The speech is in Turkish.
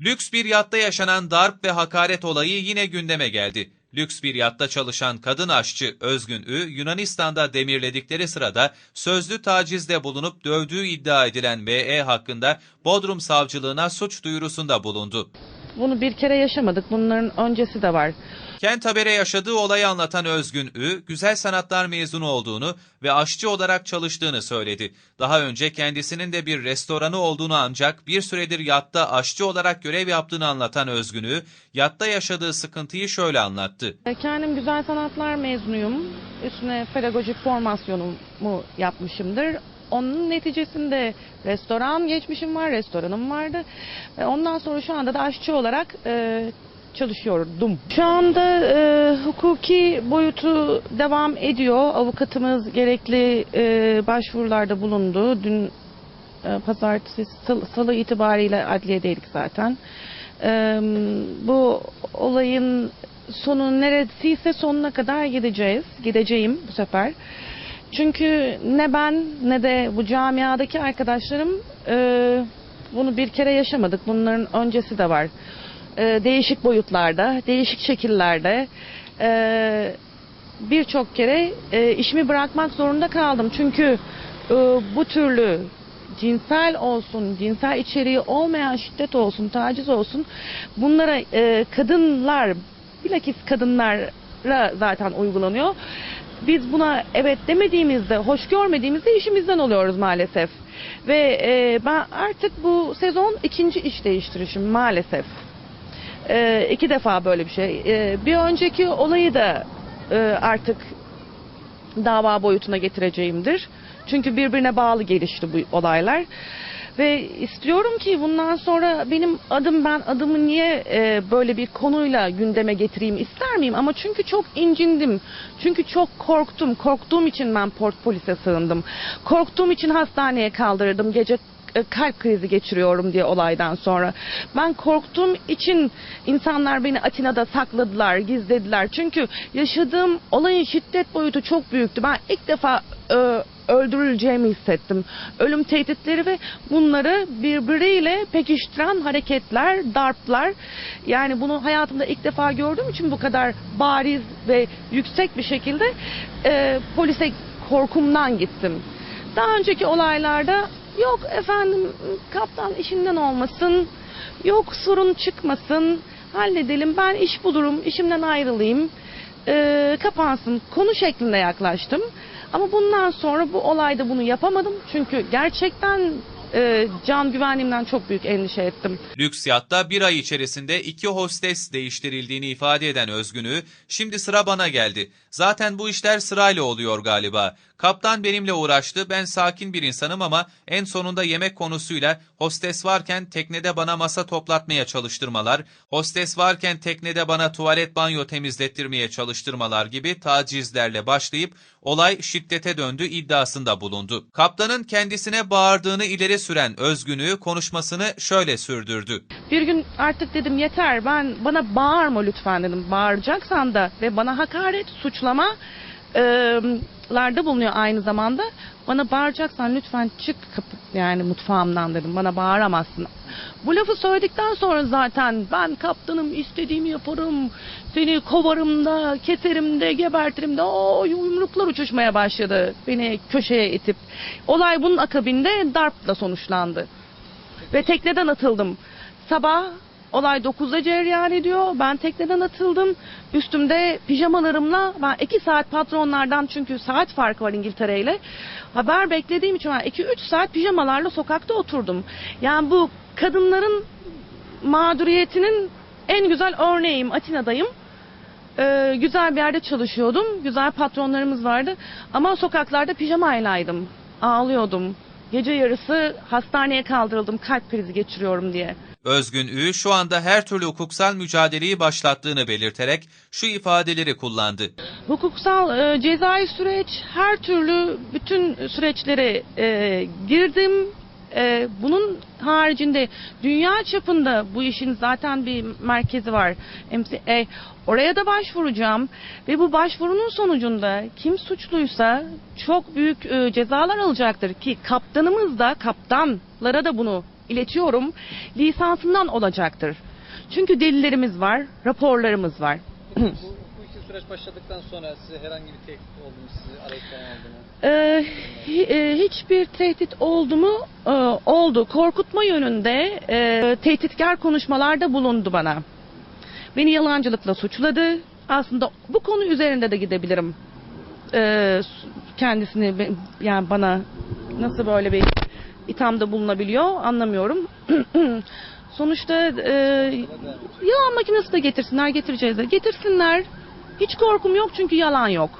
Lüks bir yatta yaşanan darp ve hakaret olayı yine gündeme geldi. Lüks bir yatta çalışan kadın aşçı Özgün Ü, Yunanistan'da demirledikleri sırada sözlü tacizde bulunup dövdüğü iddia edilen VE hakkında Bodrum Savcılığına suç duyurusunda bulundu. Bunu bir kere yaşamadık. Bunların öncesi de var. Kent Haber'e yaşadığı olayı anlatan Özgün Ü, güzel sanatlar mezunu olduğunu ve aşçı olarak çalıştığını söyledi. Daha önce kendisinin de bir restoranı olduğunu ancak bir süredir yatta aşçı olarak görev yaptığını anlatan Özgün Ü, yatta yaşadığı sıkıntıyı şöyle anlattı. E, Kendim güzel sanatlar mezunuyum. Üstüne pedagojik formasyonumu yapmışımdır. Onun neticesinde restoran geçmişim var, restoranım vardı. Ve ondan sonra şu anda da aşçı olarak e, çalışıyordum. Şu anda e, hukuki boyutu devam ediyor. Avukatımız gerekli e, başvurularda bulundu. Dün e, pazartesi, salı, salı itibariyle adliyedeydik zaten. E, bu olayın sonu neresiyse sonuna kadar gideceğiz. Gideceğim bu sefer. Çünkü ne ben ne de bu camiadaki arkadaşlarım e, bunu bir kere yaşamadık. Bunların öncesi de var. E, değişik boyutlarda, değişik şekillerde e, birçok kere e, işimi bırakmak zorunda kaldım. Çünkü e, bu türlü cinsel olsun, cinsel içeriği olmayan şiddet olsun, taciz olsun bunlara e, kadınlar, bilakis kadınlara zaten uygulanıyor. Biz buna evet demediğimizde, hoş görmediğimizde işimizden oluyoruz maalesef. Ve e, ben artık bu sezon ikinci iş değiştirişim maalesef. E, iki defa böyle bir şey. E, bir önceki olayı da e, artık dava boyutuna getireceğimdir. Çünkü birbirine bağlı gelişti bu olaylar. Ve istiyorum ki bundan sonra benim adım ben adımı niye e, böyle bir konuyla gündeme getireyim ister miyim? Ama çünkü çok incindim. Çünkü çok korktum. Korktuğum için ben port polise sığındım. Korktuğum için hastaneye kaldırdım. Gece e, kalp krizi geçiriyorum diye olaydan sonra. Ben korktuğum için insanlar beni Atina'da sakladılar, gizlediler. Çünkü yaşadığım olayın şiddet boyutu çok büyüktü. Ben ilk defa e, öldürüleceğimi hissettim. Ölüm tehditleri ve bunları birbiriyle pekiştiren hareketler, darplar. Yani bunu hayatımda ilk defa gördüğüm için bu kadar bariz ve yüksek bir şekilde e, polise korkumdan gittim. Daha önceki olaylarda yok efendim kaptan işinden olmasın, yok sorun çıkmasın, halledelim ben iş bulurum, işimden ayrılayım, e, kapansın konu şeklinde yaklaştım. Ama bundan sonra bu olayda bunu yapamadım. Çünkü gerçekten e, can güvenliğimden çok büyük endişe ettim. Lüks yatta bir ay içerisinde iki hostes değiştirildiğini ifade eden Özgün'ü, şimdi sıra bana geldi. Zaten bu işler sırayla oluyor galiba. Kaptan benimle uğraştı, ben sakin bir insanım ama en sonunda yemek konusuyla hostes varken teknede bana masa toplatmaya çalıştırmalar, hostes varken teknede bana tuvalet banyo temizlettirmeye çalıştırmalar gibi tacizlerle başlayıp olay şiddete döndü iddiasında bulundu. Kaptanın kendisine bağırdığını ileri süren Özgün'ü konuşmasını şöyle sürdürdü. Bir gün artık dedim yeter ben bana bağırma lütfen dedim. Bağıracaksan da ve bana hakaret, suçlama larda bulunuyor aynı zamanda. Bana bağıracaksan lütfen çık kapı yani mutfağımdan dedim. Bana bağıramazsın. Bu lafı söyledikten sonra zaten ben kaptanım istediğimi yaparım. Seni kovarım da, keserim de, gebertirim de. O yumruklar uçuşmaya başladı. Beni köşeye itip. Olay bunun akabinde darpla sonuçlandı. Ve tekneden atıldım. Sabah olay 9'da cereyan ediyor. Ben tekneden atıldım. Üstümde pijamalarımla ben 2 saat patronlardan çünkü saat farkı var İngiltere ile. Haber beklediğim için ben 2-3 saat pijamalarla sokakta oturdum. Yani bu kadınların mağduriyetinin en güzel örneğim. Atina'dayım. Ee, güzel bir yerde çalışıyordum. Güzel patronlarımız vardı. Ama sokaklarda pijamaylaydım. Ağlıyordum. Gece yarısı hastaneye kaldırıldım kalp krizi geçiriyorum diye. Özgün Ü şu anda her türlü hukuksal mücadeleyi başlattığını belirterek şu ifadeleri kullandı. Hukuksal e, cezai süreç her türlü bütün süreçlere e, girdim. E, bunun haricinde dünya çapında bu işin zaten bir merkezi var. MCA. Oraya da başvuracağım ve bu başvurunun sonucunda kim suçluysa çok büyük e, cezalar alacaktır ki kaptanımız da kaptanlara da bunu iletiyorum. Lisansından olacaktır. Çünkü delillerimiz var, raporlarımız var. süreç başladıktan sonra size herhangi bir tehdit oldu mu? Sizi arayıp oldu mu? Ee, hi- e, hiçbir tehdit oldu mu? Ee, oldu. Korkutma yönünde e, tehditkar konuşmalarda bulundu bana. Beni yalancılıkla suçladı. Aslında bu konu üzerinde de gidebilirim. Ee, kendisini yani bana nasıl böyle bir ithamda bulunabiliyor anlamıyorum. Sonuçta e, yalan makinesi de getirsinler getireceğiz de getirsinler. Hiç korkum yok çünkü yalan yok.